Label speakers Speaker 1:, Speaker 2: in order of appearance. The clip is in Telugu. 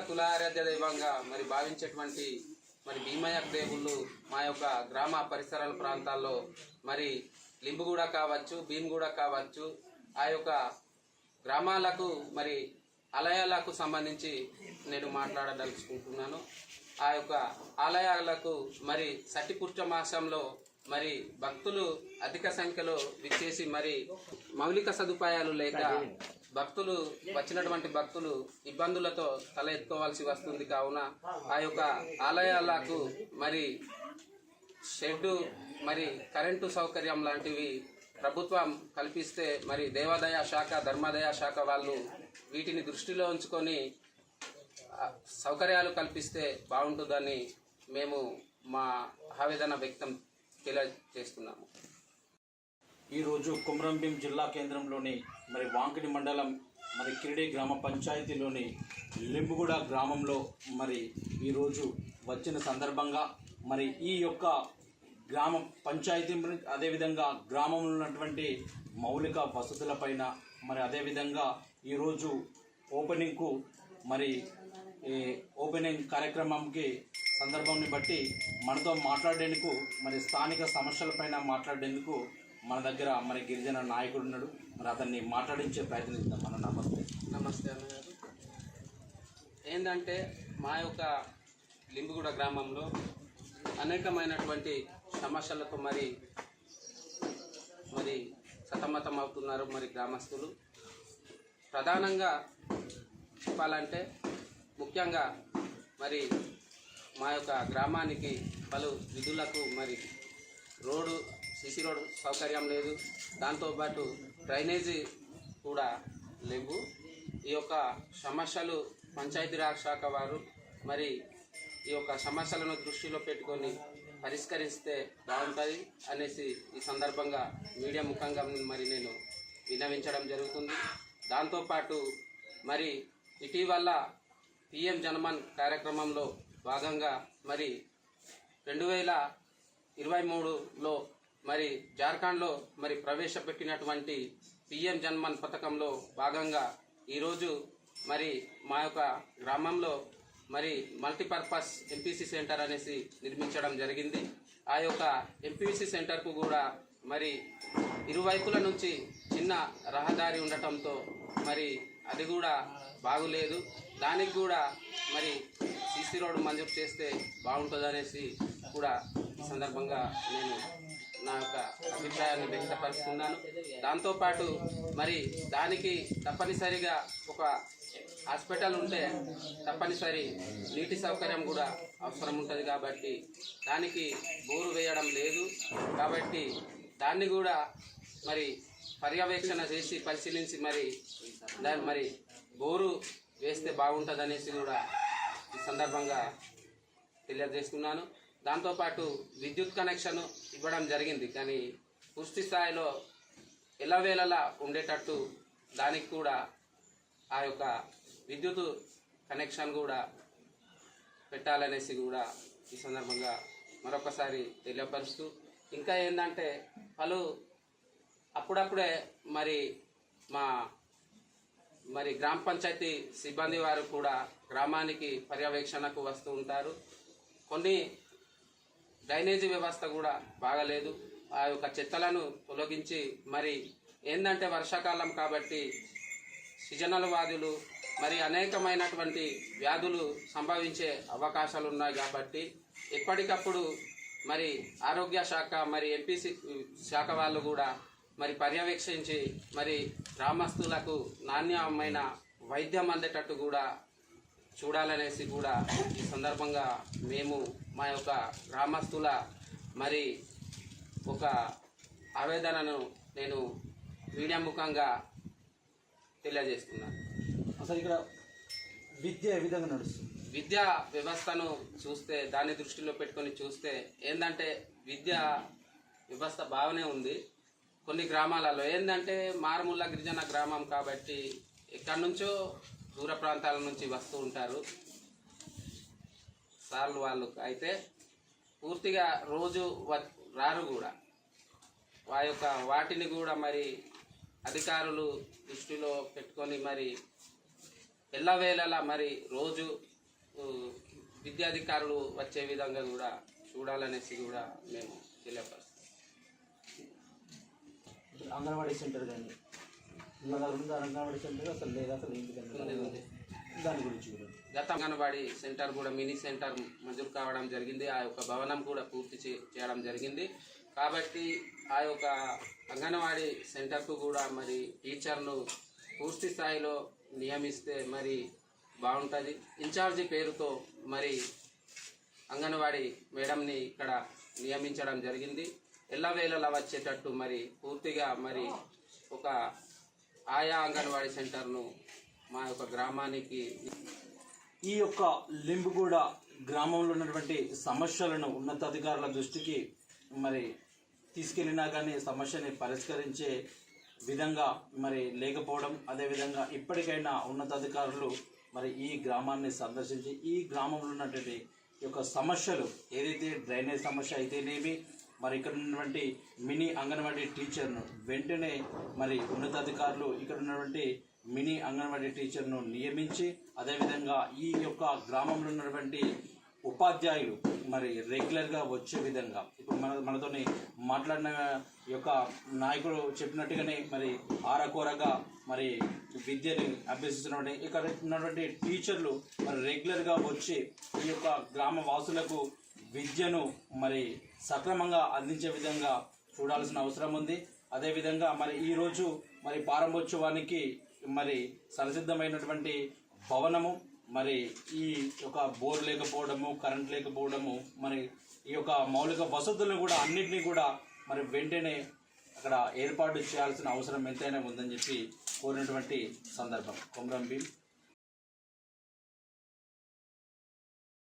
Speaker 1: కులారాధ్య దైవంగా మరి భావించేటువంటి మరి భీమయ్య దేవుళ్ళు మా యొక్క గ్రామ పరిసరాల ప్రాంతాల్లో మరి లింబుగూడ కావచ్చు భీమగూడ కావచ్చు. ఆ యొక్క గ్రామాలకు మరి ఆలయాలకు సంబంధించి నేను మాట్లాడదలుచుకుంటున్నాను. ఆ యొక్క ఆలయాలకు మరి సటిపుష్ట మాసంలో మరి భక్తులు అధిక సంఖ్యలో విచ్చేసి మరి మౌలిక సదుపాయాలు లేక భక్తులు వచ్చినటువంటి భక్తులు ఇబ్బందులతో తల ఎత్తుకోవాల్సి వస్తుంది కావున ఆ యొక్క ఆలయాలకు మరి షెడ్డు మరి కరెంటు సౌకర్యం లాంటివి ప్రభుత్వం కల్పిస్తే మరి దేవాదాయ శాఖ ధర్మాదాయ శాఖ వాళ్ళు వీటిని దృష్టిలో ఉంచుకొని సౌకర్యాలు కల్పిస్తే బాగుంటుందని మేము మా ఆవేదన వ్యక్తం తెలియజేస్తున్నాము.
Speaker 2: ఈరోజు కుమరంభీం జిల్లా కేంద్రంలోని మరి వాంకిడి మండలం మరి కిరిడి గ్రామ పంచాయతీలోని లింబుగూడ గ్రామంలో మరి ఈరోజు వచ్చిన సందర్భంగా మరి ఈ యొక్క గ్రామ పంచాయతీ అదేవిధంగా గ్రామంలో ఉన్నటువంటి మౌలిక వసతులపైన మరి అదేవిధంగా ఈరోజు ఓపెనింగ్కు మరి ఈ ఓపెనింగ్ కార్యక్రమంకి సందర్భాన్ని బట్టి మనతో మాట్లాడేందుకు మరి స్థానిక సమస్యలపైన మాట్లాడేందుకు మన దగ్గర మరి గిరిజన నాయకుడు ఉన్నాడు. మరి అతన్ని మాట్లాడించే ప్రయత్నిద్దాం మన నమస్తే.
Speaker 1: నమస్తే అన్నగారు ఏంటంటే మా యొక్క లింబుగూడ గ్రామంలో అనేకమైనటువంటి సమస్యలకు మరి మరి సతమతం అవుతున్నారు మరి గ్రామస్తులు. ప్రధానంగా చెప్పాలంటే ముఖ్యంగా మరి మా యొక్క గ్రామానికి పలు విధులకు మరి రోడ్డు సిసి రోడ్డు సౌకర్యం లేదు. దాంతోపాటు డ్రైనేజీ కూడా లేవు. ఈ యొక్క సమస్యలు పంచాయతీరాజ్ శాఖ వారు మరి ఈ యొక్క సమస్యలను దృష్టిలో పెట్టుకొని పరిష్కరిస్తే బాగుంటుంది అనేసి ఈ సందర్భంగా మీడియా ముఖంగా మరి నేను విన్నవించడం జరుగుతుంది. దాంతోపాటు మరి ఇటీవల పిఎం జనమన్ కార్యక్రమంలో భాగంగా మరి రెండు వేల ఇరవై మూడులో మరి జార్ఖండ్లో మరి ప్రవేశపెట్టినటువంటి పిఎం జన్మన్ పథకంలో భాగంగా ఈరోజు మరి మా యొక్క గ్రామంలో మరి మల్టీపర్పస్ ఎంపీసీ సెంటర్ అనేసి నిర్మించడం జరిగింది. ఆ యొక్క ఎంపీసీ సెంటర్కు కూడా మరి ఇరువైపుల నుంచి చిన్న రహదారి ఉండటంతో మరి అది కూడా బాగులేదు. దానికి కూడా మరి సీసీ రోడ్ మంజూరు చేస్తే బాగుంటుందనేసి కూడా ఈ సందర్భంగా నేను అభిప్రాయాన్ని వ్యక్తపరుస్తున్నాను. దాంతోపాటు మరి దానికి తప్పనిసరిగా ఒక హాస్పిటల్ ఉంటే తప్పనిసరి నీటి సౌకర్యం కూడా అవసరం ఉంటుంది కాబట్టి దానికి బోరు వేయడం లేదు. కాబట్టి దాన్ని కూడా మరి పర్యవేక్షణ చేసి పరిశీలించి మరి దాన్ని మరి బోరు వేస్తే బాగుంటుంది అనేసి కూడా ఈ సందర్భంగా తెలియజేస్తున్నాను. దాంతోపాటు విద్యుత్ కనెక్షన్ ఇవ్వడం జరిగింది. కానీ పూర్తి స్థాయిలో ఎల్లవేళలా ఉండేటట్టు దానికి కూడా ఆ యొక్క విద్యుత్ కనెక్షన్ కూడా పెట్టాలనేసి కూడా ఈ సందర్భంగా మరొకసారి తెలియపరుస్తూ ఇంకా ఏంటంటే పలు అప్పుడప్పుడే మరి మా మరి గ్రామ పంచాయతీ సిబ్బంది వారు కూడా గ్రామానికి పర్యవేక్షణకు వస్తూ ఉంటారు. కొన్ని డ్రైనేజీ వ్యవస్థ కూడా బాగలేదు. ఆ యొక్క చెత్తలను తొలగించి మరి ఏంటంటే వర్షాకాలం కాబట్టి సీజనల్ వ్యాధులు మరి అనేకమైనటువంటి వ్యాధులు సంభవించే అవకాశాలు ఉన్నాయి కాబట్టి ఎప్పటికప్పుడు మరి ఆరోగ్య శాఖ మరి ఎంపీసీ శాఖ వాళ్ళు కూడా మరి పర్యవేక్షించి మరి గ్రామస్తులకు నాణ్యమైన వైద్యం అందేటట్టు కూడా చూడాలనేసి కూడా ఈ సందర్భంగా మేము మా యొక్క గ్రామస్తుల మరి ఒక ఆవేదనను నేను మీడియా ముఖంగా తెలియజేస్తున్నాను.
Speaker 2: అసలు ఇక్కడ విద్య ఏ విధంగా నడుస్తుంది?
Speaker 1: విద్యా వ్యవస్థను చూస్తే దాన్ని దృష్టిలో పెట్టుకొని చూస్తే ఏంటంటే విద్య వ్యవస్థ బాగానే ఉంది కొన్ని గ్రామాలలో. ఏంటంటే మారుమూల గిరిజన గ్రామం కాబట్టి ఎక్కడి నుంచో దూర ప్రాంతాల నుంచి వస్తూ ఉంటారు. సార్లు వాళ్ళు అయితే పూర్తిగా రోజు రారు కూడా. వా యొక్క వాటిని కూడా మరి అధికారులు దృష్టిలో పెట్టుకొని మరి ఎల్లవేళలా మరి రోజు విద్యాధికారులు వచ్చే విధంగా కూడా చూడాలనేసి కూడా మేము తెలియపరుస్తాం.
Speaker 2: అంగన్వాడీ సెంటర్ కానీ అంగన్వాడీ సెంటర్ అసలు లేదా అసలు ఏంటి. దాని గురించి కూడా.
Speaker 1: గత అంగన్వాడీ సెంటర్ కూడా మినీ సెంటర్ మంజూరు కావడం జరిగింది. ఆ యొక్క భవనం కూడా పూర్తి చేయడం జరిగింది. కాబట్టి ఆ యొక్క అంగన్వాడీ సెంటర్కు కూడా మరి టీచర్ను పూర్తి స్థాయిలో నియమిస్తే మరి బాగుంటుంది. ఇన్ఛార్జి పేరుతో మరి అంగన్వాడీ మేడంని ఇక్కడ నియమించడం జరిగింది. ఎల్లవేళలా వచ్చేటట్టు మరి పూర్తిగా మరి ఒక ఆయా అంగన్వాడీ సెంటర్ను మా యొక్క గ్రామానికి
Speaker 2: ఈ యొక్క లింబుగూడ గ్రామంలో ఉన్నటువంటి సమస్యలను ఉన్నతాధికారుల దృష్టికి మరి తీసుకెళ్ళినా కానీ సమస్యని పరిష్కరించే విధంగా మరి లేకపోవడం అదేవిధంగా ఇప్పటికైనా ఉన్నతాధికారులు మరి ఈ గ్రామాన్ని సందర్శించి ఈ గ్రామంలో ఉన్నటువంటి యొక్క సమస్యలు ఏదైతే డ్రైనేజ్ సమస్య అయితేనేమి మరి ఇక్కడ ఉన్నటువంటి మినీ అంగన్వాడీ టీచర్ను వెంటనే మరి ఉన్నతాధికారులు ఇక్కడ ఉన్నటువంటి మినీ అంగన్వాడీ టీచర్ను నియమించి అదేవిధంగా ఈ యొక్క గ్రామంలో ఉన్నటువంటి ఉపాధ్యాయులు మరి రెగ్యులర్గా వచ్చే విధంగా ఇప్పుడు మన మనతోని మాట్లాడిన యొక్క నాయకుడు చెప్పినట్టుగానే మరి ఆరకూరగా మరి విద్యని అభ్యసిస్తున్నటువంటి ఇక్కడ ఉన్నటువంటి టీచర్లు మరి రెగ్యులర్గా వచ్చి ఈ యొక్క గ్రామ వాసులకు విద్యను మరి సక్రమంగా అందించే విధంగా చూడాల్సిన అవసరం ఉంది. అదేవిధంగా మరి ఈరోజు మరి ప్రారంభోత్సవానికి మరి సంసిద్ధమైనటువంటి భవనము మరి ఈ యొక్క బోర్ లేకపోవడము కరెంట్ లేకపోవడము మరి ఈ యొక్క మౌలిక వసతులను కూడా అన్నింటినీ కూడా మరి వెంటనే అక్కడ ఏర్పాటు చేయాల్సిన అవసరం ఎంతైనా ఉందని చెప్పి కోరినటువంటి సందర్భం. కొమరం భీం